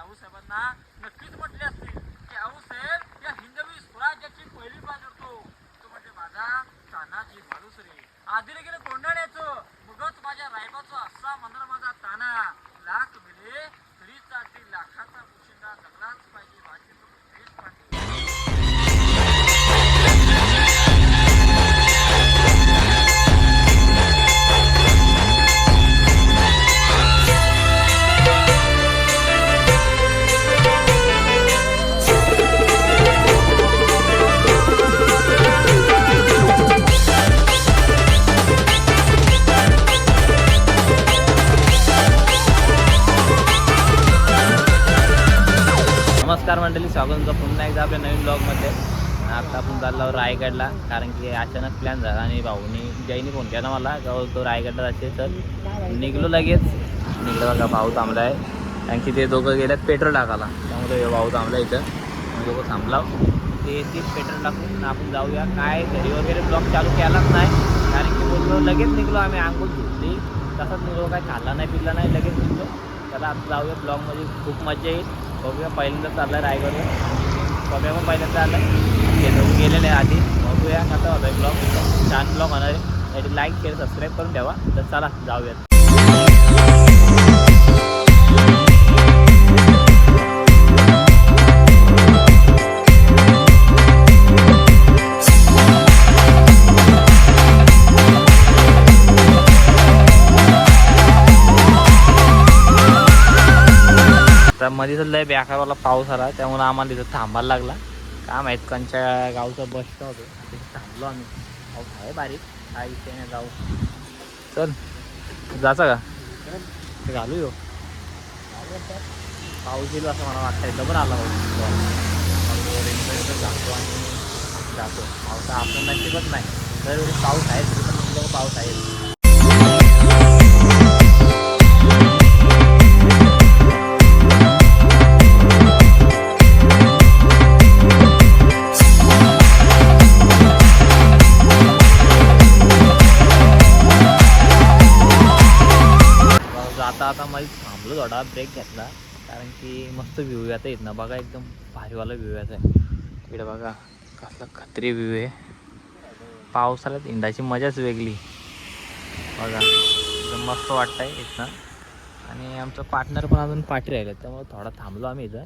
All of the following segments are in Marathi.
आऊसाहेबांना नक्कीच म्हटले असतील की आऊसाहेब या हिंदवी स्वराज्याची पहिली बाज होतो तो म्हणजे माझा तानाजी मालुसरे. आधी गेलं कोंडाण्याचं मगच माझ्या रायबाचं असा म्हणणार माझा ताना. लाख मिळे तरी चालतील लाखाचा पोशिंदा जगलाच पाहिजे. नमस्कार मंडळी स्वागत तुमचं पुन्हा एकदा आपल्या नवीन ब्लॉगमध्ये आता आपण चाललो रायगडला कारण की अचानक प्लॅन झाला आणि भाऊनी जयनी फोन केला मला का तो रायगडला जाते तर निघलो लगेच. निघलो बघा भाऊ थांबला आहे कारण की ते दोघं गेल्यात पेट्रोल टाकायला. त्यामुळे भाऊ थांबला इथं. दोघं थांबला ते येतील पेट्रोल टाकून आपण जाऊया. काय घरी वगैरे ब्लॉग चालू केलाच नाही. कारण की बोललो लगेच निघलो आम्ही आंघोळ धुतली तसंच निघलो काय खाल्ला नाही पिल्ला नाही लगेच निघलो. त्याला आता जाऊया ब्लॉगमध्ये खूप मजा येईल. बघूया. पहिल्यांदा चाललं रायगड बघूया पण पहिल्यांदा आलं ते दोघं गेलेले आहे आधी. बघूया. कसा होता ब्लॉग छान ब्लॉग होणार आहे. लाईक शेअर सबस्क्राईब करून ठेवा. तर चला जाऊयात. मध्ये तर लय बेकारवाला पाऊस आला त्यामुळे आम्हाला तिथं थांबायला लागला. काय आहेत कंच्या गावचा बस स्टॉप आहे तिथे थांबलो आम्ही. पाऊस आहे बारीक काय विषय नाही जाऊ. चल जायचं का? ते घालू यो. पाऊस येईल असं मला वाटतं इथं पण आला पाऊस. जातो. आणि जातो पावसा आपण नशीबच नाही. दरवेळी पाऊस आहे तिथं पाऊस आहे. आता मध्ये थांबलो थोडा ब्रेक घेतला. कारण की मस्त व्ह्यू येतं येत ना बघा एकदम भारीवाला व्ह्यू येत आहे इकडे बघा कसला खत्री व्ह्यू आहे. पावसाळ्यात इंडाची मजाच वेगळी. बघा एकदम मस्त वाटतंय इथनं. आणि आमचं पार्टनर पण अजून पाठी राहिलं त्यामुळे थोडा थांबलो आम्ही इथं.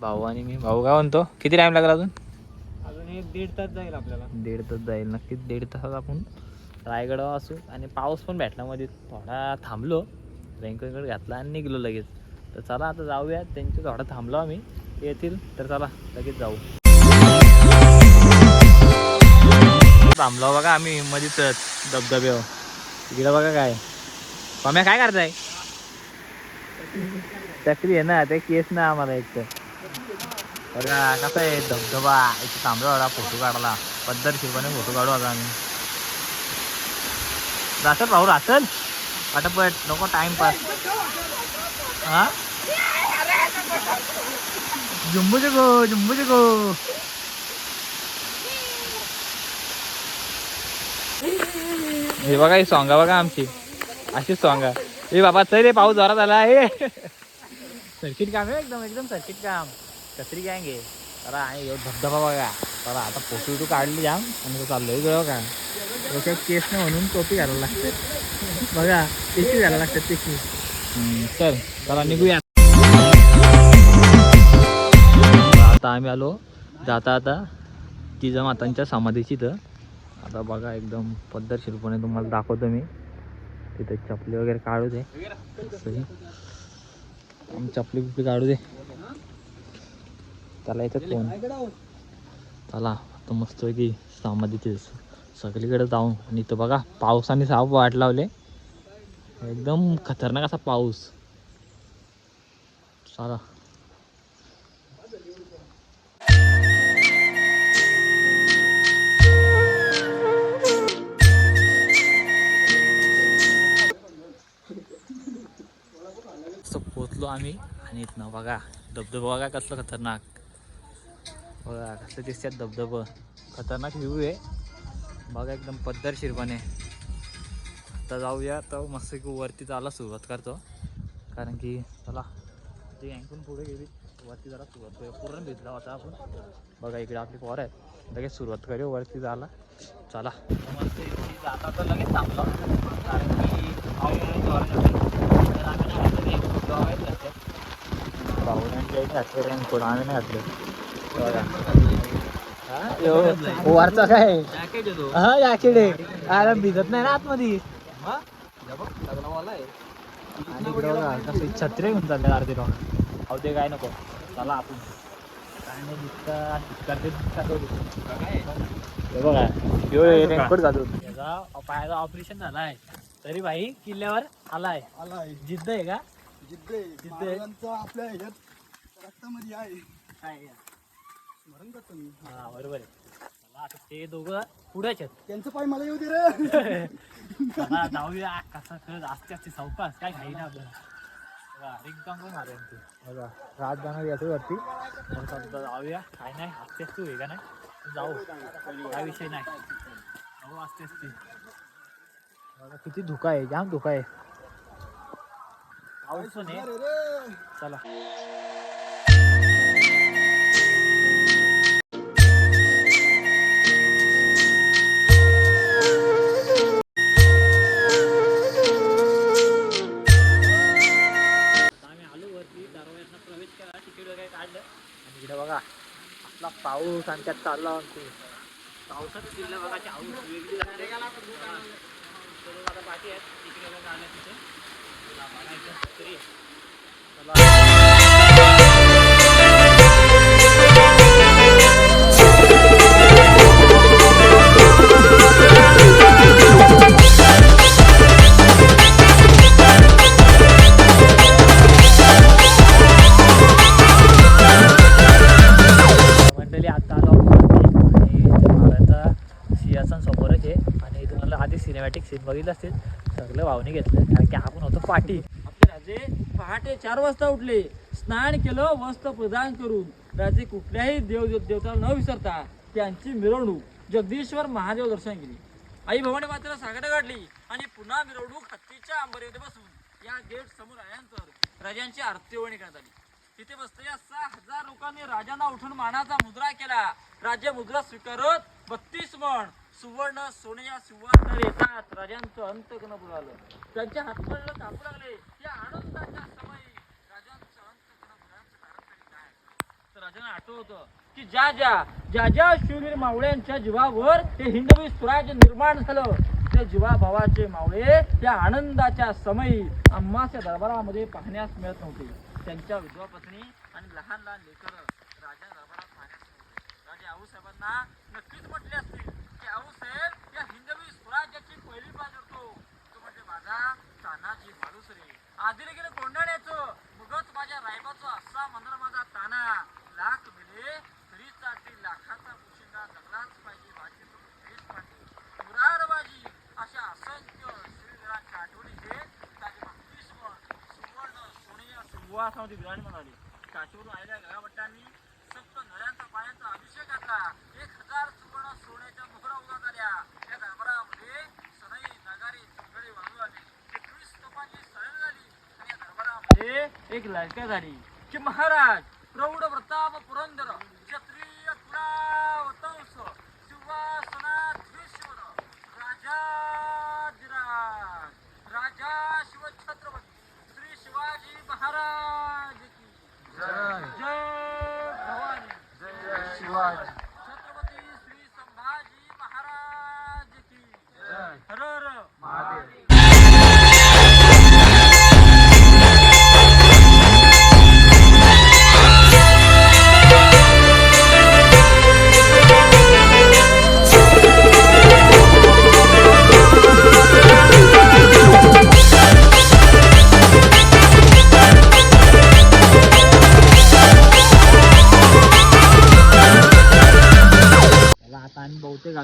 भाऊ आणि मी. भाऊ काय म्हणतो? किती टाईम लागला अजून? अजून एक दीड तास जाईल आपल्याला. दीड तास जाईल. नक्कीच दीड तासात आपण रायगडावर असू. आणि पाऊस पण भेटला मध्ये. थोडा थांबलो. रेनकोट घातला आणि निघलो लगेच. तर चला आता जाऊया. त्यांच्या थोडा थांबलो आम्ही. येतील तर चला लगेच जाऊ. थांबलो बघा आम्ही मध्येच धबधबे हो. तिकडं बघा काय. पम्या काय करताय? चक्री आहे ना ते केस ना आम्हाला एक तर. बघा आहे धबधबा. इथे थांबलो होता फोटो काढला. पद्धतशीरपणे फोटो काढू आता आम्ही. रासल भाऊ रासल पटापट नको टाइमपास हा? जुम्बू गो जुम्बू गो हे बघा ही सॉंग बघा आमची. अशीच सॉंग हे बाबा चल रे पाऊस जोरात आला आहे. सर्किट काम आहे एकदम एकदम सर्किट काम. कसरी गँग आहे. चला आहे धबधबा बघा. चला आता फोटो बिटो काढली जाम आणि तो चाललोय गळव का डोक्यात केस नाही म्हणून टोपी घालायला लागते. बघा पिशवी घालायला लागतात पिशवी चल चला निघूया. आता आम्ही आलो जाता आता जिजामातांच्या समाधीची इथं. आता बघा एकदम पद्धतशीरपणे तुम्हाला दाखवतो मी. तिथे चपली वगैरे काढू दे. आम्ही चपली बिपली काढू दे. त्याला येतात कोण चला आता मस्त की समाधीचे सगळीकडे जाऊन. आणि इथं बघा पावसाने साप वाट लावले. एकदम खतरनाक असा पाऊस. चला. पोचलो आम्ही. आणि इथनं बघा धबधबा बघा कसलं खतरनाक. बघा कसं दिसतात धबधबं. खतरनाक व्ह्यू आहे. बघा एकदम पद्धतशीरपणे आता जाऊया तर मस्त की वरती जायला सुरुवात करतो. कारण की चला ती अँकून पुढे गेली वरती जरा सुरुवात करू पूर्ण भिजला होता आपण. बघा इकडे आपली पोर आहेत. लगेच सुरुवात करू वरती जायला. चला. मस्त इथे जाता तर लगेच थांबलो. कारण की पावसाळ्यात जोरात तर आम्ही नाही घातले इथे घातले आम्ही नाही घातले वरचा काय? हा जॅकेट आहे अरे भिजत नाही ना आतमध्ये. आणि छत्री घेऊन चालले अर्धे राऊंड अहो ते काय नको. चला आपण. काय नाही दिसता करते हे बघा रेनकोट घालून. त्याचा पायाचा ऑपरेशन झालाय. तरी भाई किल्ल्यावर आलाय. आलाय. जिद्द आहे का? जिद्द आहे. जिद्द आपल्या ह्याच्यात रक्तामध्ये आहे. काय स्मरण करतो मी हा बरोबर आहे. चला आता ते दोघं पुढेच आहेत. त्यांचं पाय मला येऊ दे रे. चला जाऊया. कसा खेळ असते असते सावकाश. काय घाई ना आपल्याला. बघा, रिंगटोंग पण मारेन तू. बघा रात जाणार याचं वरती. मग समजा जाऊया. काय नाही असते तू आहे का नाही? जाऊ. काय विषय नाही. जाऊ असते असते. बघा किती धुका आहे. जाम धुका आहे. पाऊस पण आहे. चला. इकडे बघा. आपला पाऊस आणि त्यात चालला आणतो पावसात किल्ला बघा पाऊस वेगळी आता पाठी आहेत वगैरे काढलं तिथे. चला. सिनेमॅटिक सीन बघितलं असतील सगळं भावने घेतलं. कारण की आपण होतो पाठी आपले राजे पहाटे चार वाजता उठले. स्नान केलं वस्त्र प्रदान करून. राजे कुठल्याही देव देवता न विसरता त्यांची मिरवणूक. जगदीश्वर महादेव दर्शन केली आई भवानी मातेला सागड काढली आणि पुन्हा मिरवणूक हत्तीच्या अंबरीमध्ये बसून या गेट समोर आल्यानंतर राजांची आरतीवणी करण्यात आली. तिथे बसलेल्या सहा हजार लोकांनी राजांना उठून मानाचा मुद्रा केला. राज्य मुद्रा स्वीकारत बत्तीस मण सुवर्ण सोन्या सुवर्ण येतात राजांचं अंतकन बुडालं. त्यांच्या हातमध्ये कापू लागले. या आनंदाच्या समयी राजांचं तर राजांना आठवतं की ज्या ज्या ज्या ज्या शिववीर मावळ्यांच्या जीवावर हे हिंदवी स्वराज्य निर्माण झालं त्या जीवाभावाचे मावळे त्या आनंदाच्या समयी अम्माच्या दरबारामध्ये पाहण्यास मिळत नव्हते. त्यांच्या विधवा पत्नी आणि लहान लहान लेकर राजा दरबारात पाहण्यास राजे आऊसाहेबांना नक्कीच म्हटले असते की आऊसाहेब या हिंदवी स्वराज्याची पहिली बाज होतो तो म्हणजे माझा तानाजी मालुसरे आधीला गेले कोंडाण्याचो मगच माझ्या रायबाचो असा म्हणणार माझा ताना. लाख मिले तरी चाटी लाखाचा पोशिंदा जगलाच पाहिजे माझे हेच पाहिजे. मुरारबाजी अशा असंख्य श्रीधरांच्या आठवणीचे त्याचे बत्तीस सुवर्ण सोने या सिंहासनामध्ये विराजमान आले. काशीवरून आलेल्या गळाभट्टांनी सप्त नळ्यांचा पायांचा अभिषेक घातला. एक हजार सुवर्ण सोन्याच्या मोहरा उगा झाल्या या दरबारामध्ये सनई नगारी चिंगडी वाजू आली एकवीस तोफांची सरण झाली आणि या दरबारामध्ये एक लढक्या झाली की महाराज प्रौढ प्रताप पुरंदर क्षत्रिय कुलावतंस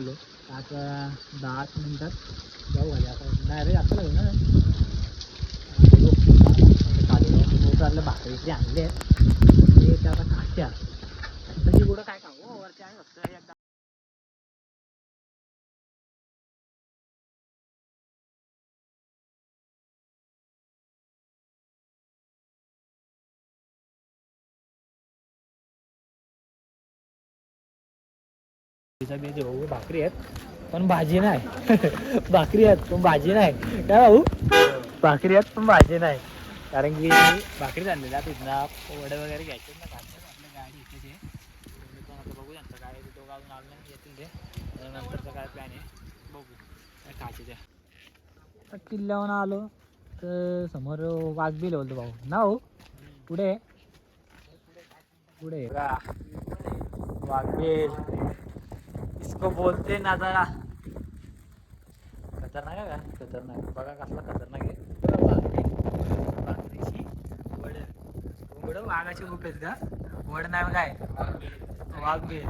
आलो. आता दहा एक मिनिटात जाऊ घाली आता नाही रे आता लागेल ना चाललं भाकरी आणले ते त्या आता खात्या तशी कुठं काय खाऊ वरती आहे फक्त एकदा तिचा बी जे भाऊ भाकरी आहेत पण भाजी नाही. भाकरी आहेत पण भाजी नाही. काय भाऊ? भाकरी आहेत पण भाजी नाही. कारण की भाकरी आणलेल्या तिथनं वडे वगैरे घ्यायचे ना घातले आपल्या गाडी इथे ते. मी पण आता बघू त्यांचं काय ते अजून आलं नाही येतील ते. नंतरचं काय प्लॅन आहे बघू. काय खायचे ते. आता किल्ल्यावर आलो तर समोर वाघबिल बोलतो भाऊ. ना भाऊ? पुढे? पुढे. वाघबील लोक बोलते ना जरा. खतरनाक आहे का? खतरनाक. बघा कसला खतरनाक आहे. वाघबील वड. वड वाघाची रूप आहेत का? वड नाही काय? वाघ बी